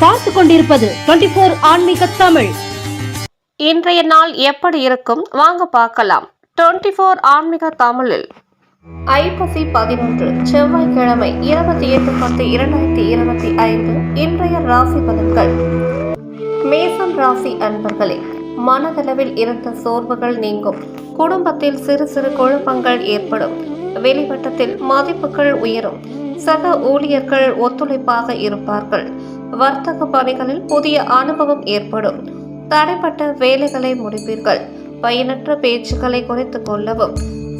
பார்த்து கொண்டிருப்பது twenty four ஆன்மீக தமிழ். இன்றைய நாள் எப்படி இருக்கும்? வாங்க பார்க்கலாம். டுவெண்ட்டி ஃபோர் ஆன்மீக தமிழில். ஐப்பசி பதினொன்று செவ்வாய்க்கிழமை இருபத்தி எட்டு பத்து இரண்டாயிரத்தி இருபத்தி ஐந்து இன்றைய ராசி பலன்கள். மேசம் ராசி அன்பர்களே மனதளவில் இருந்த சோர்வுகள் நீங்கும். குடும்பத்தில் சிறு சிறு குழப்பங்கள் ஏற்படும். வெளிவட்டத்தில் மதிப்புகள் உயரும். சக ஊழியர்கள் ஒத்துழைப்பாக இருப்பார்கள். வர்த்தக பணிகளில் புதிய அனுபவம் ஏற்படும். தடைப்பட்ட வேலைகளை முடிப்பீர்கள். பயனற்ற பேச்சுக்களை குறைத்துக் கொள்ளவும்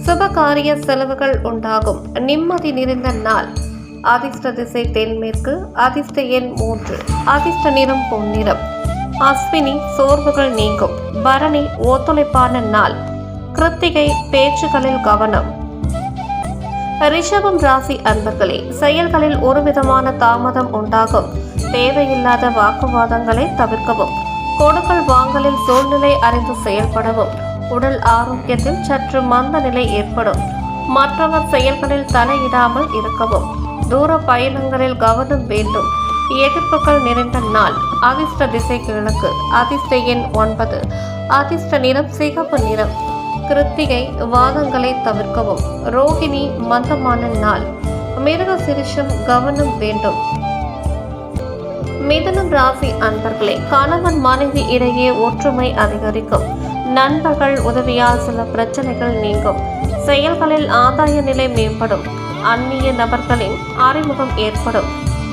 சுபகாரிய செலவுகள் உண்டாகும். நிம்மதி நிறைந்த நாள். அதிர்ஷ்ட திசை தென்மேற்கு அதிர்ஷ்ட எண் மூன்று. அதிர்ஷ்ட நிறம் பொன்னிறம். அஸ்வினி சோர்வுகள் நீங்கும். பரணி ஒத்துழைப்பான நாள். கிருத்திகை பேச்சுகளில் கவனம். ரிஷபம் ராசி அன்பர்களே செயல்களில் ஒருவிதமான தாமதம் உண்டாகும். தேவையில்லாத வாக்குவாதங்களை தவிர்க்கவும் கொடுக்கல் வாங்கலில் சூழ்நிலை அறிந்து செயல்படவும் உடல் ஆரோக்கியத்தில் சற்று மந்த நிலை ஏற்படும். மற்றவர் செயல்களில் தலையிடாமல் இருக்கவும் தூர பயணங்களில் கவனம் வேண்டும். எதிர்ப்புகள் நிறைந்த நாள் அதிர்ஷ்ட திசை கிழக்கு அதிர்ஷ்ட எண் ஒன்பது. அதிர்ஷ்ட நிறம் சிகப்பு நிறம். கிருத்திகை வாதங்களை தவிர்க்கவும் ரோகிணி மந்தமான நாள். மிருக சிரிஷம் கவனம் வேண்டும். மிதனம் ராசி அன்பர்களே கணவன் மனைவி இடையே ஒற்றுமை அதிகரிக்கும். நண்பர்கள் உதவியால் சில பிரச்சனைகள் நீங்கும். செயல்களில் ஆதாய நிலை மேம்படும். அந்நிய நபர்களின் அறிமுகம் ஏற்படும்.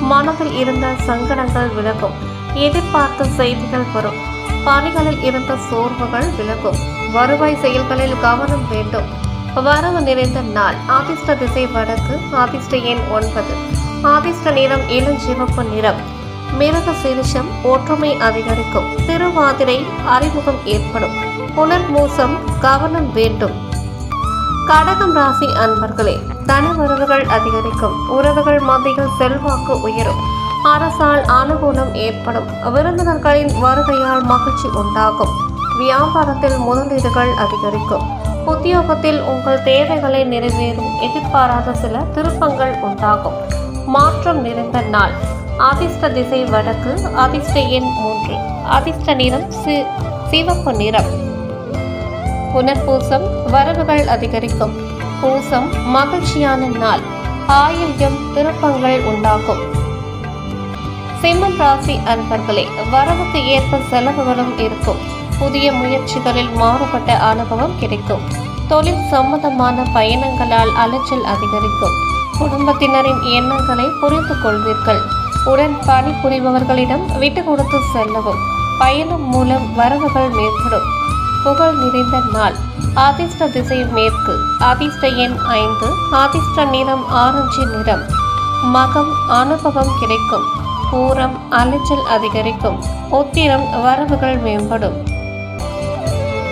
மனதில் இருந்த சங்கடங்கள் விலகும். எதிர்பார்த்த செய்திகள் வரும். பணிகளில் இருந்த சோர்வுகள் விலகும். வருவாய் செயல்களில் கவனம் வேண்டும். வரவு நிறைந்த நாள். ஆதிஷ்ட திசை வடக்கு ஆதிஷ்ட எண் ஒன்பது. ஆதிஷ்ட நிறம் இளஞ்சிவப்பு நிறம். மிருக சீரிஷம் ஒற்றுமை அதிகரிக்கும். திருவாதிரை அறிமுகம் ஏற்படும். புனர்மூசம் கவனம் வேண்டும். கடகம் ராசி அன்பர்களே தன உறவுகள் அதிகரிக்கும். உறவுகள் மத்தியில் செல்வாக்கு உயரும். அரசால் அனுகூலம் ஏற்படும். விருந்தினர்களின் வருகையால் மகிழ்ச்சி உண்டாகும். வியாபாரத்தில் முதலீடுகள் அதிகரிக்கும். உத்தியோகத்தில் உங்கள் தேவைகளை நிறைவேறும். எதிர்பாராத சில திருப்பங்கள் உண்டாகும். மாற்றம் நிறைந்த நாள். அதிர்ஷ்ட திசை வடக்கு அதிர்ஷ்ட எண் மூன்று. அதிர்ஷ்ட நிறம் சி சிவப்பு நிறம். புனர்பூசம் வரவுகள் அதிகரிக்கும். பூசம் மகிழ்ச்சியான நாள். ஆயில்யம் திருப்பங்கள் உண்டாகும். சிம்மம் ராசி அன்பர்களே வரவுக்கு ஏற்ப செலவுகளும் இருக்கும். புதிய முயற்சிகளில் மாறுபட்ட அனுபவம் கிடைக்கும். தொழில் சம்பந்தமான பயணங்களால் அலைச்சல் அதிகரிக்கும். குடும்பத்தினரின் எண்ணங்களை புரிந்து கொள்வீர்கள் உடன் பணிபுரிபவர்களிடம் விட்டு கொடுத்து செல்லவும். பயணம் மூலம் வரவுகள் மேம்படும். புகழ் நிறைந்த நாள். அதிர்ஷ்ட திசை மேற்கு. அதிர்ஷ்ட எண் ஐந்து. அதிர்ஷ்ட நிறம் ஆரஞ்சு நிறம். மகம் அனுபவம் கிடைக்கும். பூரம் அலைச்சல் அதிகரிக்கும். உத்திரம் வரவுகள் மேம்படும்.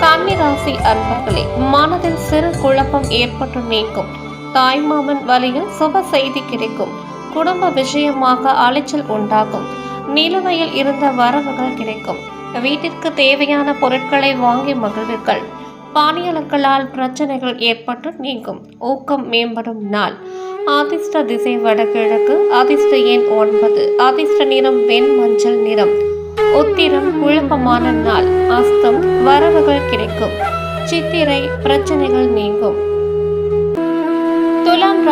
கன்னிராசி அன்பர்களே மனதில் சிறு குழப்பம் ஏற்பட்டு நீக்கும் தாய்மாமன் வழியில் சுப செய்தி கிடைக்கும். குடும்ப விஷயமாக அலைச்சல் உண்டாகும். நிலுவையில் இருந்த வரவுகள் கிடைக்கும். வீட்டிற்கு தேவையான பொருட்களை வாங்கி மகிழ்வீர்கள். பாணியாளர்களால் பிரச்சனைகள் ஏற்பட்டு நீங்கும். ஊக்கம் மேம்படும் நாள். அதிர்ஷ்ட திசை வடகிழக்கு அதிர்ஷ்ட எண் ஒன்பது. அதிர்ஷ்ட நிறம் வெண் மஞ்சள் நிறம். உத்திரம் குழப்பமான நாள். அஸ்தம் வரவுகள் கிடைக்கும். சித்திரை பிரச்சனைகள் நீங்கும்.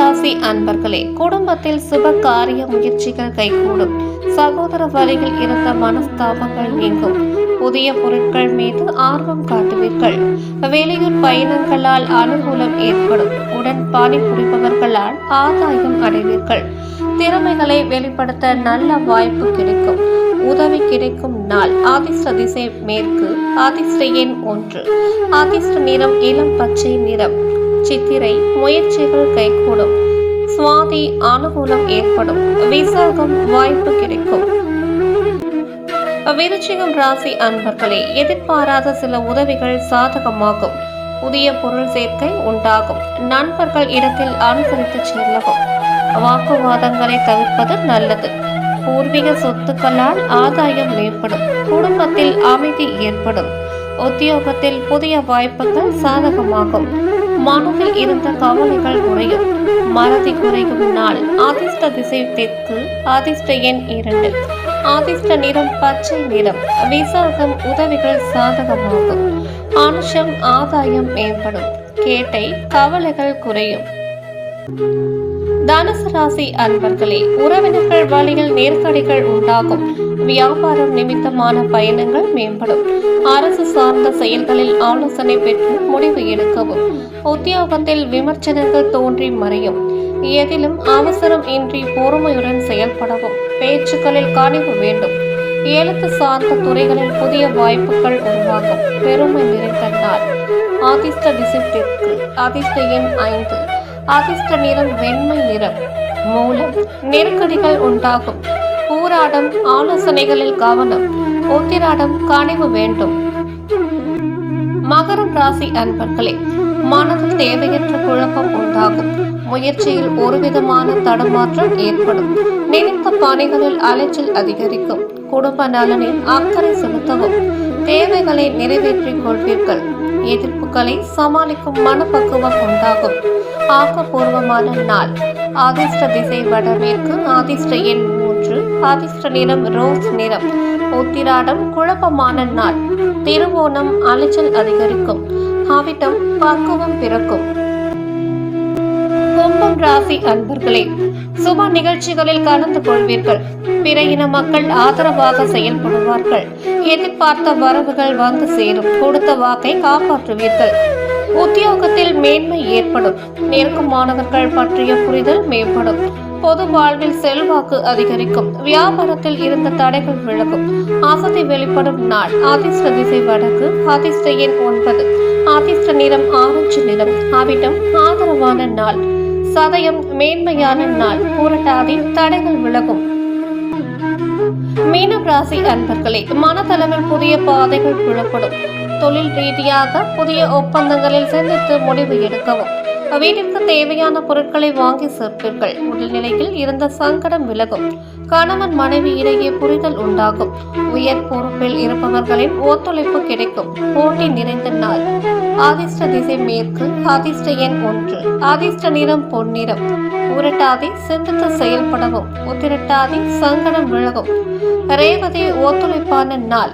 ராசி அன்பர்களே குடும்பத்தில் சுப காரிய முயற்சிகள் கைகூடும். சகோதர வழியில் இருந்த மனஸ்தாபங்கள் நீங்கும். புதிய பொருட்கள் மீது ஆர்வம் காட்டுவீர்கள். வெளியூர் பயணங்களால் அனுகூலம் ஏற்படும். உடன் பணிபுரிபவர்களால் ஆதாயம் அடைவீர்கள். திறமைகளை வெளிப்படுத்த நல்ல வாய்ப்பு கிடைக்கும். உதவி கிடைக்கும் நாள். அதிர்ஷ்ட திசை மேற்கு. அதிர்ஷ்ட எண் ஒன்று. அதிர்ஷ்ட நிறம் இளம் பச்சை நிறம். சித்திரை. முயற்சிகள் கைகூடும். சுவாதி அனுகூலம் ஏற்படும். விசாகம் வாய்ப்பு கிடைக்கும். விருச்சிகம் ராசி அன்பர்களே எதிர்பாராத சில உதவிகள் சாதகமாகும். புதிய பொருள் சேர்க்கை உண்டாகும். நண்பர்கள் இடத்தில் அனுசரித்து செல்லவும். வாக்குவாதங்களை தவிர்ப்பது நல்லது. பூர்வீக சொத்துக்களால் ஆதாயம் மேம்படும் குடும்பத்தில் அமைதி ஏற்படும். உத்தியோகத்தில் புதிய வாய்ப்புகள் சாதகமாகும். மனதில் இருந்த கவலைகள் குறையும். மறதி குறையும் நாள். அதிர்ஷ்ட திசை தெற்கு அதிர்ஷ்ட எண் இரண்டு. அதிர்ஷ்ட நிறம் பச்சை நிறம். விசாகம் உதவிகள் சாதகமாகும். அனுஷம் ஆதாயம் மேம்படும். கேட்டை கவலைகள் குறையும். தனுசு ராசி அன்பர்களே உறவினர்கள் வழியில் நெருக்கடிகள் உண்டாகும். வியாபாரம் நிமித்தமான பயணங்கள் மேம்படும். அரசு சார்ந்த செயல்களில் ஆலோசனை பெற்று முடிவு எடுக்கவும். உத்தியோகத்தில் விமர்சனங்கள் தோன்றி மறையும். எதிலும் அவசரம் இன்றி பொறுமையுடன் செயல்படவும். பேச்சுக்களில் கனிவு வேண்டும். எழுத்து சார்ந்த துறைகளில் புதிய வாய்ப்புகள் உருவாகும். பெருமை நிறைந்த நாள். ஆதிஷ்ட திசை அதிர்ஷ்ட எண் ஐந்து. அதிர்ஷ்ட நிறம் வெண்மை நிறம். மூலம் நெருக்கடிகள் உண்டாகும். ஊராடம் ஆலோசனைகளில் கவனம். உத்திராடம் கனிவு வேண்டும். மகரம் ராசி அன்பர்களே மனதில் தேவையற்ற குழப்பம் உண்டாகும். முயற்சியில் ஒருவிதமான தடுமாற்றம் ஏற்படும். நினைத்த பணிகளில் அலைச்சல் அதிகரிக்கும். குடும்ப நலனில் அக்கறை செலுத்தவும். தேவைகளை நிறைவேற்றிக் கொள்வீர்கள். எதிர்ப்புகளை சமாளிக்கும் மனப்பக்குவம் உண்டாகும். ஆக்கப்பூர்வமான நாள். அதிர்ஷ்ட திசை வடமேற்கு அதிர்ஷ்ட எண் மூன்று அதிர்ஷ்ட நிறம் ரோஸ் நிறம். உத்திராடம் குழப்பமான நாள். திருவோணம் அலைச்சல் அதிகரிக்கும். ஹாவிட்டம் பக்குவம் பிறக்கும். கும்பம் ராசி அன்பர்களே சுப நிகழ்ச்சிகளில் கலந்து கொள்வீர்கள். பிற இன மக்கள் ஆதரவாக செயல்படுவார்கள். எதிர்பார்த்த வரவுகள் வந்து சேரும். கொடுத்த வாக்கை காப்பாற்றுவீர்கள். உத்தியோகத்தில் மேன்மை ஏற்படும். நெருக்கமானவர்கள் பற்றிய புரிதல் மேம்படும். பொது வாழ்வில் செல்வாக்கு அதிகரிக்கும். வியாபாரத்தில் இருந்த தடைகள் விலகும். அசதி வெளிப்படும் நாள். அதிர்ஷ்ட திசை வடக்கு. அதிர்ஷ்ட எண் ஒன்பது. அதிர்ஷ்ட நிறம் ஆரஞ்சு நிறம். அவிடம் ஆதரவான நாள். சதயம் மேன்மையான நாள். புரட்டாதீன் தடைகள் விலகும். மீனம் ராசி அன்பர்களே மனதளவில் புதிய பாதைகள் புலப்படும். தொழில் ரீதியாக புதிய ஒப்பந்தங்களில் சிந்தித்து முடிவு எடுக்கவும். வீட்டிற்கு தேவையான பொருட்களை வாங்கி சேர்ப்பீர்கள். உடல்நிலையில் இருந்த சங்கடம் விலகும். கணவன் மனைவி இடையே புரிதல் உண்டாகும். உயர் பொறுப்பில் இருப்பவர்களின் ஒத்துழைப்பு கிடைக்கும். போட்டி நிறைந்த நாள். ஆதிஷ்ட திசை மேற்கு ஆதிஷ்ட எண் ஒன்று. ஆதிஷ்ட நிறம் பொன்னிறம். உரட்டாதி சிந்தித்து செயல்படவும் உத்திரட்டாதி சங்கடம் விலகும். ரேவதி ஒத்துழைப்பான நாள்.